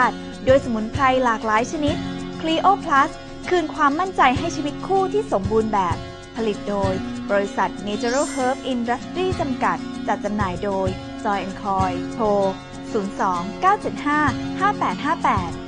าติ โดยสมุนไพรหลากหลายชนิด Clio Plus คืนความมั่นใจให้ชีวิตคู่ที่สมบูรณ์แบบ ผลิตโดย บริษัท Natural Herb Industry จำกัด จัดจำหน่ายโดย Joy Coy โทร 02 975 5858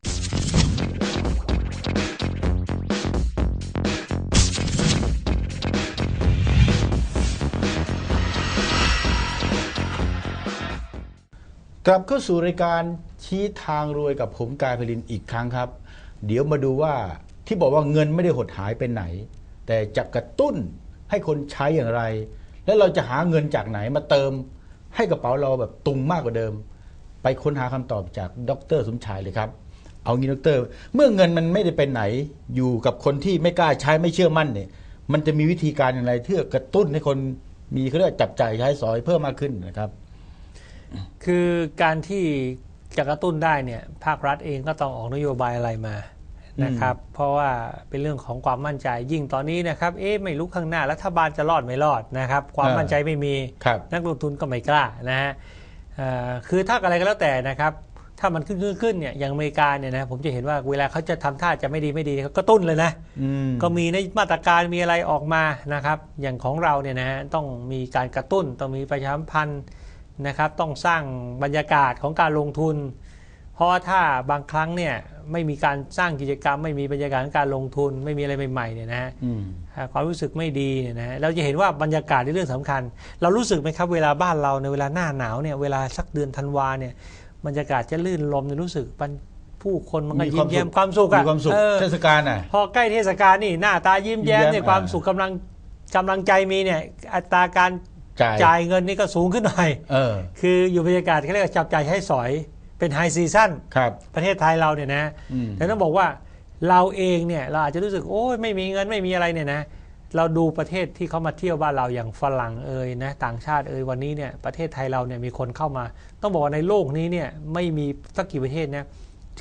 กลับเข้าสู่รายการชี้ทางรวยกับผมกายพลินอีกครั้งครับ เดี๋ยวมาดูว่าที่บอกว่าเงินไม่ได้หดหายไปไหน แต่จะกระตุ้นให้คนใช้อย่างไร และเราจะหาเงินจากไหนมาเติม ให้กระเป๋าเราแบบตุงมากกว่าเดิม ไปค้นหาคำตอบจากดรสมชายเลยครับ เอางี้ดร เมื่อเงินมันไม่ได้ไปไหน อยู่กับคนที่ไม่กล้าใช้ไม่เชื่อมั่นเนี่ย มันจะมีวิธีการอย่างไรที่จะกระตุ้นให้คนมีเขาเรียกว่าจับจ่ายใช้สอยเพิ่มมากขึ้นนะครับ คือการที่จะกระตุ้นได้เนี่ยภาครัฐเองก็ต้องออกนโยบายอะไรมานะครับ เพราะว่าเป็นเรื่องของความมั่นใจยิ่งตอนนี้นะครับเอ๊ะไม่รู้ข้างหน้ารัฐบาลจะรอดไม่รอดนะครับ ความเออมั่นใจไม่มีครับนักลงทุนก็ไม่กล้านะฮะเอ่อคือถ้าอะไรก็แล้วแต่นะครับถ้ามันขึ้นขึ้นขึ้นเนี่ยอย่างอเมริกาเนี่ยนะผมจะเห็นว่าเวลาเขาจะทำท่าจะไม่ดีไม่ดีเขาก็ตุ้นเลยนะอืมก็มีในมาตรการมีอะไรออกมานะครับ อย่างของเราเนี่ยนะฮะต้องมีการกระตุ้นต้องมีประชาสัมพันธ์ นะครับ ต้องสร้างบรรยากาศของการลงทุน เพราะว่าถ้าบางครั้งเนี่ยไม่มีการสร้างกิจกรรม ไม่มีบรรยากาศของการลงทุน ไม่มีอะไรใหม่ๆเนี่ยนะฮะอืมอ่าความรู้สึกไม่ดีเนี่ยนะฮะเราจะเห็นว่าบรรยากาศในเรื่องสำคัญ เรารู้สึกไหมครับเวลาบ้านเราในเวลาหน้าหนาวเนี่ยเวลาสักเดือนธันวาเนี่ยบรรยากาศจะลื่นลมเนี่ยรู้สึกมันผู้คนมันก็มีคยิ้วามมแย้มสุขความสุขอะมีความสุขเออเทศกาลน่ะพอใกล้เทศกาลนี่หน้าตายิ้มแย้มยิ้มแย้มเนี่ยความอ่าสุขกำลังกำลังใจมีเนี่ยอัตราการ จ่าย จ่ายเงินนี่ก็สูงขึ้นหน่อย เออ คืออยู่บรรยากาศเขาเรียกว่าจับจ่ายให้สอยเป็นไฮซีซั่นครับ ประเทศไทยเราเนี่ยนะ อืม แต่ต้องบอกว่าเราเองเนี่ยเราอาจจะรู้สึกโอ้ยไม่มีเงินไม่มีอะไรเนี่ยนะ เราดูประเทศที่เขามาเที่ยวบ้านเราอย่างฝรั่งเอ่ยนะต่างชาติเอ่ยวันนี้เนี่ยประเทศไทยเราเนี่ยมีคนเข้ามา ต้องบอกว่าในโลกนี้เนี่ยไม่มีสักกี่ประเทศนะ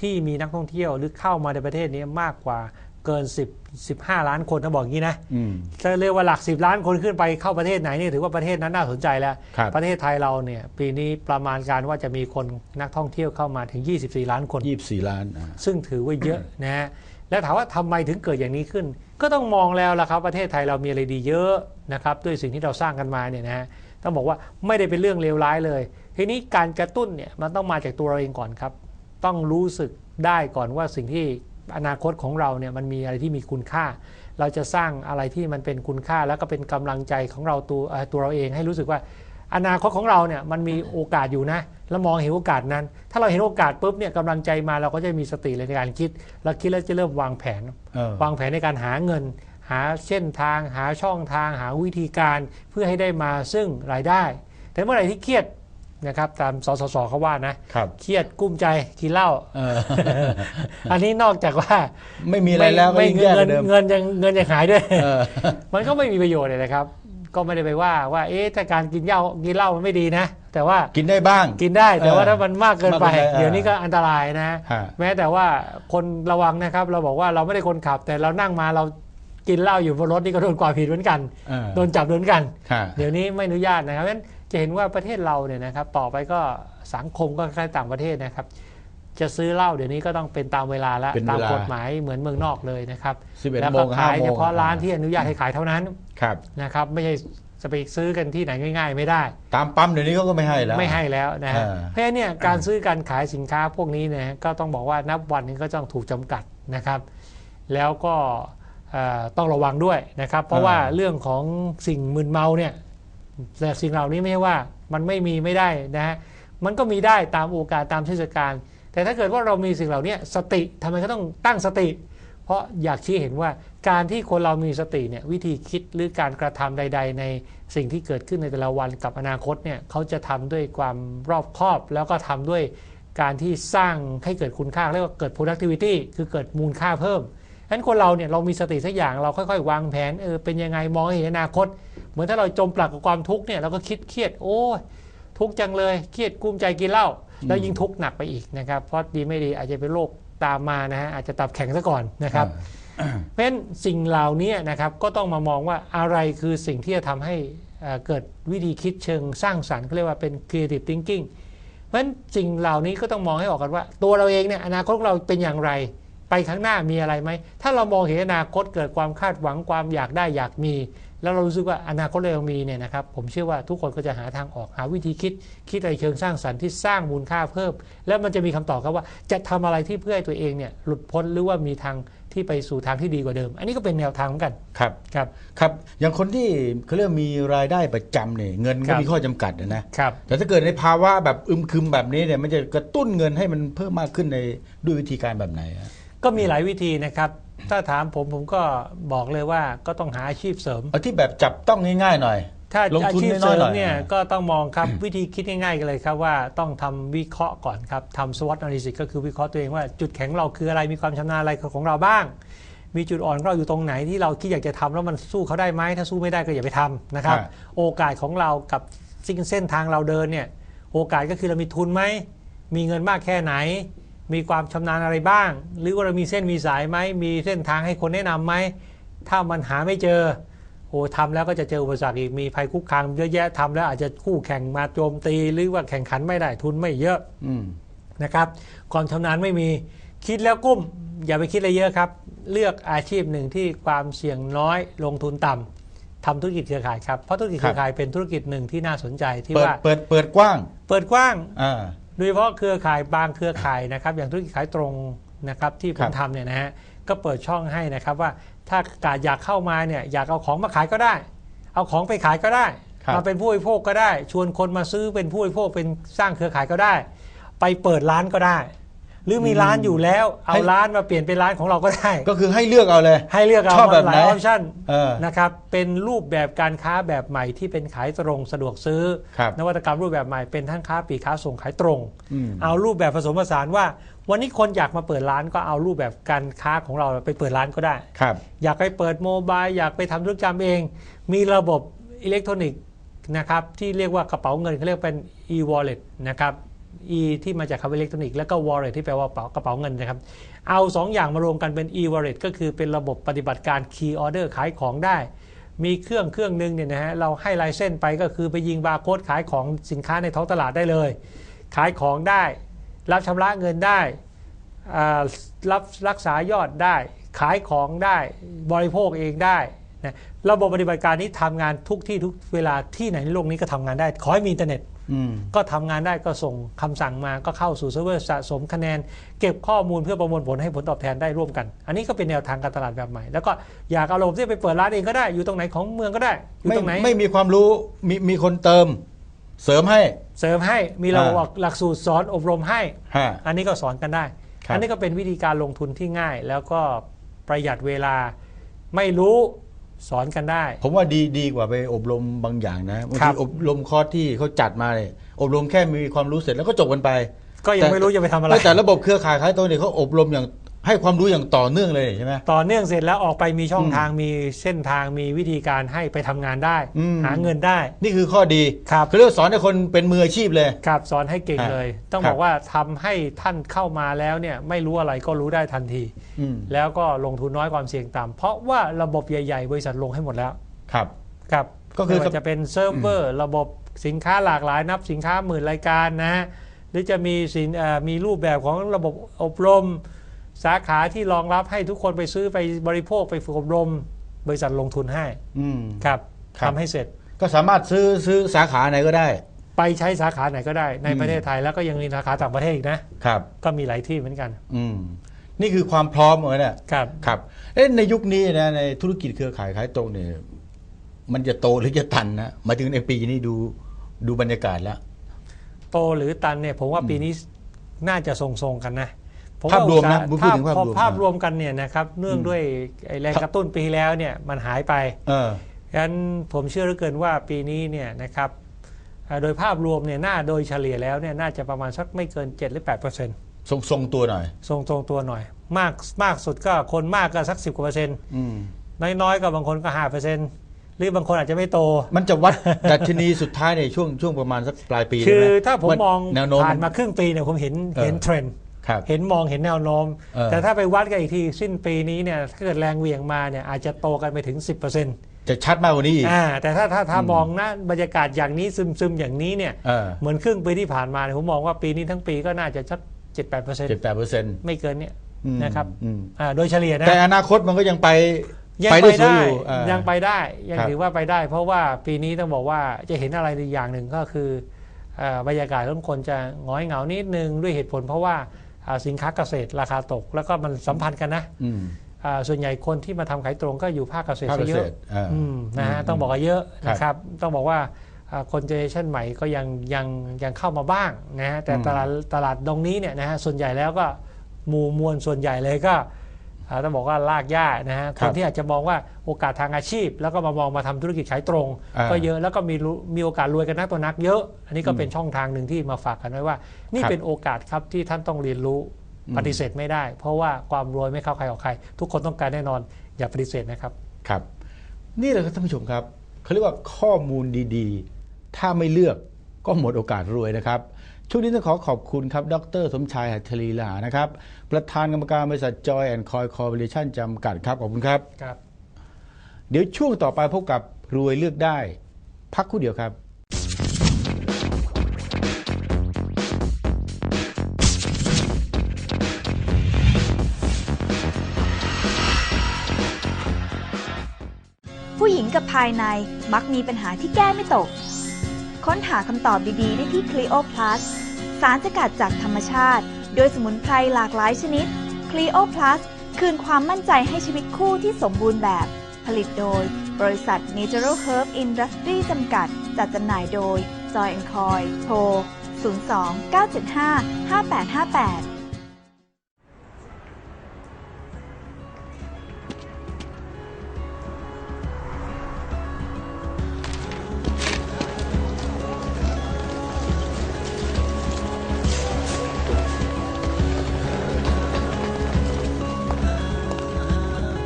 ที่มีนักท่องเที่ยวหรือเข้ามาในประเทศนี้มากกว่า เกิน 10 15 ล้านคนนะบอกอย่างนี้นะอืมถ้าเรียกว่าหลัก 10 ล้านคนขึ้นไปเข้าประเทศไหนเนี่ยถือว่าประเทศนั้นน่าสนใจแล้วครับประเทศไทยเราเนี่ยปีนี้ประมาณการว่าจะมีคนนักท่องเที่ยวเข้ามาถึง 24 ล้านคนยี่สิบสี่ล้านอ่าซึ่งถือว่าเยอะนะฮะแล้วถามว่าทำไมถึงเกิดอย่างนี้ขึ้น ก็ต้องมองแล้วล่ะครับประเทศไทยเรามีอะไรดีเยอะนะครับด้วยสิ่งที่เราสร้างกันมาเนี่ยนะฮะต้องบอกว่าไม่ได้เป็นเรื่องเลวร้ายเลย ทีนี้การกระตุ้นเนี่ยมันต้องมาจากตัวเราเองก่อนครับ ต้องรู้สึกได้ก่อนว่าสิ่งที่ อนาคตของเราเนี่ยมันมีอะไรที่มีคุณค่า เราจะสร้างอะไรที่มันเป็นคุณค่า แล้วก็เป็นกำลังใจของเราตัวเอ่อตัวเราเองให้รู้สึกว่า อนาคตของเราเนี่ยมันมีโอกาสอยู่นะ แล้วมองเห็นโอกาสนั้น ถ้าเราเห็นโอกาสปุ๊บเนี่ยกำลังใจมาเราก็จะมีสติเลยในการคิดแล้วคิดแล้วจะเริ่มวางแผนเออวางแผนในการหาเงิน หาเส้นทาง หาช่องทาง หาวิธีการเพื่อให้ได้มาซึ่งรายได้ แต่เมื่อไหร่ที่เครียด นะครับตามสสสเขาว่านะครับ เครียดกุ้มใจกินเหล้าเออ อันนี้นอกจากว่าไม่มีอะไรแล้วก็ไม่ยิ่งแย่กเงิว่านเดิมเงินยังเงินยังหายด้วย เออ มันก็ไม่มีประโยชน์เลยนะครับ ก็ไม่ได้ไปว่าว่าเอ๊ะถ้าการกินเหล้ากินเหล้ามันไม่ดีนะ แต่ว่ากินได้บ้าง กินได้แต่ว่าเออถ้ามันมากเกินไป มากเกินไปเดี๋ยวนี้ก็อันตรายนะ ฮะ แม้แต่ว่าคนระวังนะครับ เราบอกว่าเราไม่ได้คนขับ แต่เรานั่งมาเรากินเหล้าอยู่บนรถนี่ก็โดนกว่าผิดเหมือนกัน เออโดนจับโดนกัน ฮะ เดี๋ยวนี้ไม่อนุญาตนะครับเพราะฉะนั้น จะเห็นว่าประเทศเราเนี่ยนะครับต่อไปก็สังคมก็คล้ายๆต่างประเทศนะครับ จะซื้อเหล้าเดี๋ยวนี้ก็ต้องเป็นตามเวลาแล้วเป็นตามเวลากฎหมายเหมือนเมืองนอกเลยนะครับสิบเอ็ดแล้วโมก็งห้าขายโมเฉงพาะร้านที่อนุญาตให้ขายเท่านั้นครับนะครับ ไม่ใช่จะไปซื้อกันที่ไหนง่าย ๆ ไม่ได้ ตามปั๊มเดี๋ยวนี้เขาก็ไม่ให้แล้วไม่ให้แล้วนะฮะเออเพราะฉะนั้นเนี่ยการซื้อการขายสินค้าพวกนี้นะฮะก็ต้องบอกว่านับวันนี้ก็ต้องถูกจำกัดนะครับ แล้วก็เอ่อต้องระวังด้วยนะครับ เพราะว่าเรื่องของสิ่งมึนเมาเนี่ย แต่สิ่งเหล่านี้ไม่ใช่ว่ามันไม่มีไม่ได้นะฮะมันก็มีได้ตามโอกาสตามเทศกาลแต่ถ้าเกิดว่าเรามีสิ่งเหล่านี้สติทำไมก็ต้องตั้งสติ เพราะอยากชี้เห็นว่าการที่คนเรามีสติเนี่ยวิธีคิดหรือการกระทำใด ๆ ในสิ่งที่เกิดขึ้นในแต่ละวันกับอนาคตเนี่ยเขาจะทำด้วยความรอบคอบ แล้วก็ทำด้วยการที่สร้างให้เกิดคุณค่าเรียกว่าเกิด productivity คือเกิดมูลค่าเพิ่มฉะนั้นคนเราเนี่ยเรามีสติสักอย่างเราค่อยๆ วางแผนเออเป็นยังไงมองเห็นอนาคต เหมือนถ้าเราจมปลักกับความทุกข์เนี่ยเราก็คิดเครียดโอ้ยทุกข์จังเลยเครียดกลุ้มใจกินเหล้าแล้วยิ่งทุกข์หนักไปอีกนะครับเพราะดีไม่ดีอาจจะเป็นโรคตามมานะฮะอาจจะตับแข็งซะก่อนนะครับเพราะฉะนั้นสิ่งเหล่านี้นะครับก็ต้องมามองว่าอะไรคือสิ่งที่จะทำให้เอ่อเกิดวิธีคิดเชิงสร้างสรรค์เขาเรียกว่าเป็น creative thinking เพราะฉะนั้นสิ่งเหล่านี้ก็ต้องมองให้ออกกันว่า ตัวเราเองเนี่ยอนาคตของเราเป็นอย่างไร ไปข้างหน้ามีอะไรไหม ถ้าเรามองเห็นอนาคตเกิดความคาดหวังความอยากได้อยากมี แล้วเรารู้สึกว่าอนาคตเรามีเนี่ยนะครับผมเชื่อว่าทุกคนก็จะหาทางออกหาวิธีคิด คิดอะไรเชิงสร้างสรรค์ที่สร้างมูลค่าเพิ่ม แล้วมันจะมีคำตอบครับว่าจะทำอะไรที่เพื่อให้ตัวเองเนี่ยหลุดพ้นหรือว่ามีทางที่ไปสู่ทางที่ดีกว่าเดิม อันนี้ก็เป็นแนวทางเหมือนกันครับครับครับอย่างคนที่เขาเรียกมีรายได้ประจำเนี่ยเงินครัก็บมีข้อจำกัดนะนะครับแต่ถ้าเกิดในภาวะแบบอึมครึมแบบนี้เนี่ยมันจะกระตุ้นเงินให้มันเพิ่มมากขึ้นในด้วยวิธีการแบบไหนอะก็มีหลายวิธีนะครับ ถ้าถามผมผมก็บอกเลยว่าก็ต้องหาอาชีพเสริม เอาที่แบบจับต้องง่ายๆหน่อย ถ้าลงอาทุนชีพน้เสอยริๆหมน่อยเนี่ยก็ต้องมองครับ วิธีคิดง่ายๆกันเลยครับว่าต้องทำวิเคราะห์ก่อนครับทำ SWOT analysis ก็คือวิเคราะห์ตัวเองว่าจุดแข็งเราคืออะไรมีความชำนาญอะไรของเราบ้าง มีจุดอ่อนของเราอยู่ตรงไหนที่เราคิดอยากจะทำแล้วมันสู้เขาได้ไหมถ้าสู้ไม่ได้ก็อย่าไปทำนะครับฮะโอกาสของเรากับสิ่งเส้นทางเราเดินเนี่ยโอกาสก็คือเรามีทุนไหมมีเงินมากแค่ไหน มีความชำนาญอะไรบ้าง หรือว่าเรามีเส้นมีสายไหมมีเส้นทางให้คนแนะนำไหมถ้ามันหาไม่เจอโอ้ทำแล้วก็จะเจออุปสรรคอีกมีภัยคุกคามเยอะแยะทำแล้วอาจจะคู่แข่งมาโจมตีหรือว่าแข่งขันไม่ได้ทุนไม่เยอะอืมนะครับความชำนาญไม่มีคิดแล้วกุ้ม อย่าไปคิดอะไรเยอะครับ เลือกอาชีพหนึ่งที่ความเสี่ยงน้อยลงทุนต่ำทำธุรกิจเครือข่ายครับเพราะธุรกิจเครือข่ายเป็นธุรกิจหนึ่งที่น่าสนใจที่เปิดว่าเปิดเปิดกว้าง เปิดกว้างอ่าโดยเฉพาะเครือข่ายบางเครือข่ายนะครับ อย่างธุรกิจขายตรงนะครับที่ผครัมบทำเนี่ยนะฮะก็เปิดช่องให้นะครับว่าถ้าการอยากเข้ามาเนี่ยอยากเอาของมาขายก็ได้ เอาของไปขายก็ได้ครับมาเป็นผู้บริโภคก็ได้ ชวนคนมาซื้อเป็นผู้บริโภคเป็นสร้างเครือข่ายก็ได้ ไปเปิดร้านก็ได้ หรือมีร้านอยู่แล้ว เอาร้านมาเปลี่ยนเป็นร้านของเราก็ได้ ก็คือให้เลือกเอาเลย ให้เลือกเอาชอบแบบหลาไหนยออปชั่นเออนะครับเป็นรูปแบบการค้าแบบใหม่ที่เป็นขายตรงสะดวกซื้อครับนวัตกรรมรูปแบบใหม่เป็นทั้งค้าปลีกค้าส่งขายตรงอืมเอารูปแบบผสมผสานว่า วันนี้คนอยากมาเปิดร้านก็เอารูปแบบการค้าของเราไปเปิดร้านก็ได้ครับอยากไปเปิดโมบายอยากไปทำธุรกรรมเอง มีระบบอิเล็กทรอนิกส์นะครับที่เรียกว่ากระเป๋าเงินเขาเรียกเป็น e-wallet นะครับ e ที่มาจากคำว่าอิเล็กทรอนิกส์แล้วก็ wallet ที่แปลว่ากระเป๋ากระเป๋าเงินนะครับ เอา 2 อย่างมารวมกันเป็น e-wallet ก็คือเป็นระบบปฏิบัติการ key order ขายของได้ มีเครื่องเครื่องหนึ่งเนี่ยนะฮะเราให้ลายเส้นไปก็คือไปยิงบาร์โค้ดขายของสินค้าในท้องตลาดได้เลย ขายของได้ รับชำระเงินได้รับรักษายอดได้ ขายของได้บริโภคเองได้นะระบบปฏิบัติการนี้ทำงานทุกที่ทุกเวลาที่ไหนในโลกนี้ก็ทำงานได้ ขอให้มีอินเทอร์เน็ต ก็ทำงานได้ก็ส่งคำสั่งมาก็เข้าสู่เซิร์ฟเวอร์สะสมคะแนน เก็บข้อมูลเพื่อประมวลผลให้ผลตอบแทนได้ร่วมกัน อันนี้ก็เป็นแนวทางการตลาดแบบใหม่ แล้วก็อยากเอาระบบที่ไปเปิดร้านเองก็ได้อยู่ตรงไหนของเมืองก็ได้อยู่ไม่ตรงไหนไม่มีความรู้มีมีคนเติม เสริมให้เสริมให้มีระบบอ่าหลักสูตรสอนอบรมให้ฮะอันนี้ก็สอนกันได้ครับอันนี้ก็เป็นวิธีการลงทุนที่ง่าย แล้วก็ประหยัดเวลาไม่รู้ สอนกันได้ ผมว่าดีดีกว่าไปอบรมบางอย่างนะบางครัทีบ อบรมคอร์สที่เขาจัดมาเนี่ยอบรมแค่มีความรู้เสร็จแล้วก็จบกันไปก็ยังไม่รู้จะไปทำอะไร แต่ระบบเครือข่ายขายตรงเนี่ยเขาอบรมอย่าง ให้ความรู้อย่างต่อเนื่องเลยใช่ไหม ต่อเนื่องเสร็จแล้วออกไปมีช่องอืมทางมีเส้นทางมีวิธีการให้ไปทำงานได้ อืม หาเงินได้ นี่คือข้อดีครับเขาเรียกว่าสอนให้คนเป็นมืออาชีพเลย ครับสอนให้เก่งครับเลย ต้องครับ บอกว่าทำให้ท่านเข้ามาแล้วเนี่ยไม่รู้อะไรก็รู้ได้ทันที อืมแล้วก็ลงทุนน้อยความเสี่ยงต่ำเพราะว่าระบบใหญ่ ๆ บริษัทลงให้หมดแล้วครับ ครับก็คือ ไม่ว่าจะเป็นเซิร์ฟเวอร์ระบบสินค้าหลากหลายนับสินค้าหมื่นรายการนะฮะหรือจะมีสินเอ่อมีรูปแบบของระบบอบรม สาขาที่รองรับให้ทุกคนไปซื้อไปบริโภคไปฝึกอบรม บริษัทลงทุนให้อืม ครับครับ ทำให้เสร็จ ก็สามารถซื้อซื้อสาขาไหนก็ได้ ไปใช้สาขาไหนก็ได้ในอืมประเทศไทยแล้วก็ยังมีสาขาต่างประเทศอีกนะ ครับ ก็มีหลายที่เหมือนกัน อืม นี่คือความพร้อมเหมือนกันเนี่ยครับ ครับเอ๊ะในยุคนี้นะในธุรกิจเครือข่ายขายตรงเนี่ยมันจะโตหรือจะตันนะหมายถึงในปีนี้ดูดูบรรยากาศแล้ว โตหรือตันเนี่ยผมว่าปีนี้น่าจะทรงๆกันนะผ ภาพรวมนะโอกสพูดถึงภาพรวมพอภาพรวมกันเนี่ยนะครับเนื่องด้วยไอ้แรงกระตุ้นปีแล้วเนี่ยมันหายไปเออฉะนั้นผมเชื่อเหลือเกินว่าปีนี้เนี่ยนะครับอ่าโดยภาพรวมเนี่ยน่าโดยเฉลี่ยแล้วเนี่ยน่าจะประมาณสักไม่เกิน 7 หรือ8เปอร์เซ็นต์ทรงทรงตัวหน่อย ทรงตรงตัวหน่อย มากมากสุดก็คนมากก็สัก 10กว่าเปอร์เซ็นต์อืมน้อยๆก็บางคนก็5เปอร์เซ็นต์หรือบางคนอาจจะไม่โต มันจะวัดดัชนีสุดท้ายในช่วงช่วงประมาณสักปลายปีคือได้ไหถ้าผมว่มองแนวโน้มผ่านมาครึ่งปีเนี่ยผมเห็นเออเห็นเทรนด์ครับ เห็นมองเห็นแนวโน้มเออแต่ถ้าไปวัดกันอีกทีสิ้นปีนี้เนี่ยถ้าเกิดแรงเหวี่ยงมาเนี่ยอาจจะโตกันไปถึง 10%จะชัดมากกว่านี้อีกอ่าแต่ถ้าถ้าถ้าอืมมองนะบรรยากาศอย่างนี้ซึมซึมอย่างนี้เนี่ยเออเหมือนครึ่งปีที่ผ่านมาเนี่ยผมมองว่าปีนี้ทั้งปีก็น่าจะสัก7-8%เจ็ดแปดเปอร์เซ็นต์ไม่เกินเนี่ยนะครับอืมอ่าโดยเฉลี่ยนะแต่อนาคตมันก็ยังไปยังไปไปได้สวยได้อยู่อ่ายังไปได้ยังครับถือว่าไปได้ เพราะว่าปีนี้ต้องบอกว่าจะเห็นอะไรอีกอย่างหนึ่งก็คือเอ่อบรรยากาศของคนจะหงอยเหงานิดนึงด้วยเหตุผลเพราะว่าอ่า สินค้าเกษตรราคาตก แล้วก็มันสัมพันธ์กันนะอืมอ่าส่วนใหญ่คนที่มาทำขายตรงก็อยู่ภาคเกษตรภาคซะเกเยษอะตรอ่าอืมนะฮะอืมต้องบอกว่าเยอะครับนะครับ ต้องบอกว่าอ่าคนเจเนอเรชันใหม่ก็ยังยังยังเข้ามาบ้างนะฮะแต่อืมตลาดตลาดตรงนี้เนี่ยนะฮะส่วนใหญ่แล้วก็หมู่มวลส่วนใหญ่เลยก็อ่า ต้องบอกว่าลากย่านะฮะคนที่อาจจะมองว่าโอกาสทางอาชีพ แล้วก็มามองมาทำธุรกิจขายตรงอ่าก็เยอะแล้วก็มีรู้มีโอกาสรวยกันนักตัวนักเยอะ อันนี้ก็เป็นช่องทางหนึ่งที่มาฝากกันไว้ว่า นี่ครับเป็นโอกาสครับที่ท่านต้องเรียนรู้อืมปฏิเสธไม่ได้ เพราะว่าความรวยไม่เข้าใครออกใคร ทุกคนต้องการแน่นอนอย่าปฏิเสธนะครับครับ นี่แหละครับท่านผู้ชมครับเขาเรียกว่าข้อมูลดีๆ ถ้าไม่เลือกก็หมดโอกาสรวยนะครับ ช่วงนี้ต้องขอขอบคุณครับ ดร สมชายหัตถลีลานะครับ ประธานกรรมการบริษัท Joy and Coy Corporation จำกัดครับ ขอบคุณครับ ครับ เดี๋ยวช่วงต่อไปพบกับรวยเลือกได้ พักครู่เดียวครับผู้หญิงกับภายในมักมีปัญหาที่แก้ไม่ตก ค้นหาคำตอบดีๆ ได้ที่ Clio Plus สารสกัดจากธรรมชาติ โดยสมุนไพรหลากหลายชนิด Cleo Plus คืนความมั่นใจให้ชีวิตคู่ที่สมบูรณ์แบบ ผลิตโดย บริษัท Natural Herb Industry จำกัด จัดจำหน่ายโดย Joy Coy โทร 02 975 5858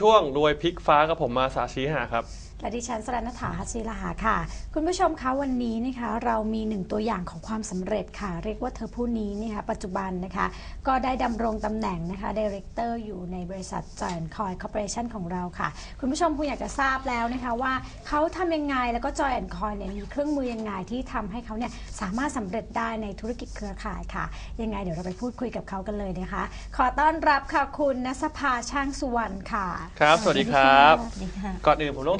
ช่วงรวยพลิกฟ้ากับผมมาสาชีหาครับ และดิฉันสรันฐาฮัชิลาหาค่ะ คุณผู้ชมคะวันนี้นะคะเรามีหนึ่งตัวอย่างของความสำเร็จค่ะ เรียกว่าเธอผู้นี้นะคะปัจจุบันนะคะ ก็ได้ดำรงตำแหน่งนะคะดีเรคเตอร์อยู่ในบริษัทจอยคอยคอร์ปอเรชันของเราค่ะ คุณผู้ชมคงอยากจะทราบแล้วนะคะว่าเขาทำยังไงแล้วก็จอยคอยเนี่ยมีเครื่องมือยังไงที่ทำให้เขาเนี่ยสามารถสำเร็จได้ในธุรกิจเครือข่ายค่ะ ยังไงเดี๋ยวเราไปพูดคุยกับเขากันเลยนะคะ ขอต้อนรับค่ะคุณนัสภาช่างสุวรรณค่ะ ครับ สวัสดีครับสวัสดีค่ะก่อนอื่นผมต้อง